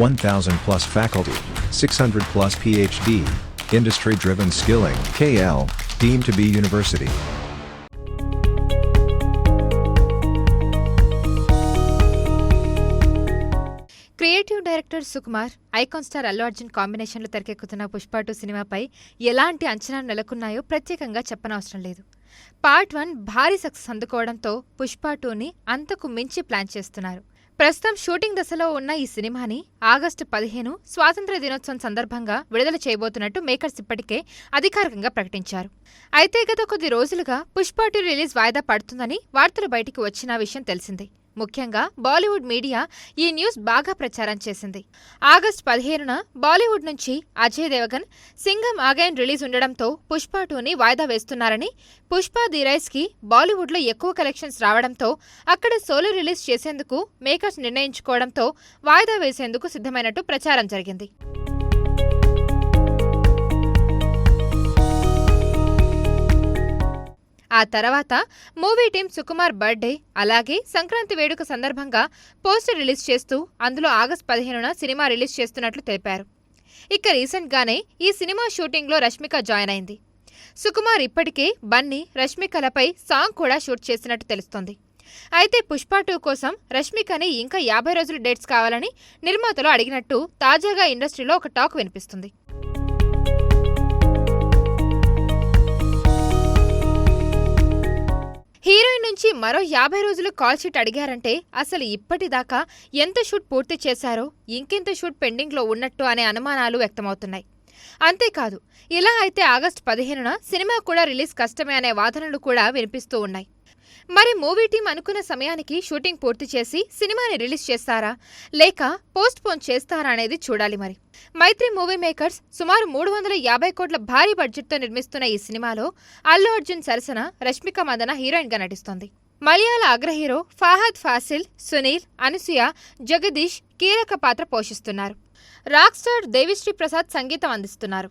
1000 plus faculty, 600 plus PhD, industry driven skilling, KL, deemed to be university. Creative director Sukumar icon star Allu Arjun కాంబినేషన్లో తెరకెక్కుతున్న Pushpa two సినిమాపై ఎలాంటి అంచనాలు నెలకొన్నాయో ప్రత్యేకంగా చెప్పనవసరం లేదు పార్ట్ వన్ భారీ సక్సెస్ అందుకోవడంతో పుష్ప టూని అంతకు మించి ప్లాన్ చేస్తున్నారు ప్రస్తుతం షూటింగ్ దశలో ఉన్న ఈ సినిమాని ఆగస్టు పదిహేను స్వాతంత్ర దినోత్సవం సందర్భంగా విడుదల చేయబోతున్నట్టు మేకర్స్ ఇప్పటికే అధికారికంగా ప్రకటించారు. అయితే గత కొద్ది రోజులుగా పుష్ప టూ రిలీజ్ వాయిదా పడుతుందని వార్తలు బయటికి వచ్చిన విషయం తెలిసిందే. ముఖ్యంగా బాలీవుడ్ మీడియా ఈ న్యూస్ బాగా ప్రచారం చేసింది. ఆగస్టు పదిహేనున బాలీవుడ్ నుంచి అజయ్ దేవగన్ సింగం అగైన్ రిలీజ్ ఉండడంతో పుష్ప టూని వాయిదా వేస్తున్నారని పుష్ప ది రైస్కి బాలీవుడ్లో ఎక్కువ కలెక్షన్స్ రావడంతో అక్కడ సోలో రిలీజ్ చేసేందుకు మేకర్స్ నిర్ణయించుకోవడంతో వాయిదా వేసేందుకు సిద్ధమైనట్టు ప్రచారం జరిగింది. ఆ తర్వాత మూవీ టీం సుకుమార్ బర్త్డే అలాగే సంక్రాంతి వేడుక సందర్భంగా పోస్టర్ రిలీజ్ చేస్తూ అందులో ఆగస్టు పదిహేనున సినిమా రిలీజ్ చేస్తున్నట్లు తెలిపారు. ఇక రీసెంట్గానే ఈ సినిమా షూటింగ్లో రష్మిక జాయిన్ అయింది. సుకుమార్ ఇప్పటికే బన్నీ రష్మికలపై సాంగ్ కూడా షూట్ చేసినట్టు తెలుస్తోంది. అయితే పుష్ప టూ కోసం రష్మికని ఇంకా యాభై రోజుల డేట్స్ కావాలని నిర్మాతలు అడిగినట్టు తాజాగా ఇండస్ట్రీలో ఒక టాక్ వినిపిస్తుంది. నుంచి మరో యాభై రోజులు కాల్ షీట్ అడిగారంటే అసలు ఇప్పటిదాకా ఎంత షూట్ పూర్తి చేశారో ఇంకెంత షూట్ పెండింగ్లో ఉన్నట్టు అనే అనుమానాలు వ్యక్తమవుతున్నాయి. అంతేకాదు ఇలా అయితే ఆగస్టు పదిహేనున సినిమా కూడా రిలీజ్ కష్టమే అనే వాదనలు కూడా వినిపిస్తూ ఉన్నాయి. మరి మూవీ టీం అనుకున్న సమయానికి షూటింగ్ పూర్తి చేసి సినిమాని రిలీజ్ చేస్తారా? లేక పోస్ట్ పోన్ చేస్తారా అనేది చూడాలి మరి. మైత్రి మూవీ మేకర్స్ సుమారు మూడు వందల యాభై కోట్ల భారీ బడ్జెట్తో నిర్మిస్తున్న ఈ సినిమాలో అల్లు అర్జున్ సరసన రష్మిక మందన హీరోయిన్గా నటిస్తోంది. మలయాళ అగ్రహీరో ఫాహద్ ఫాసిల్ సునీల్ అనసూయ జగదీష్ కీలక పాత్ర పోషిస్తున్నారు. రాక్ స్టార్ దేవిశ్రీ ప్రసాద్ సంగీతం అందిస్తున్నారు.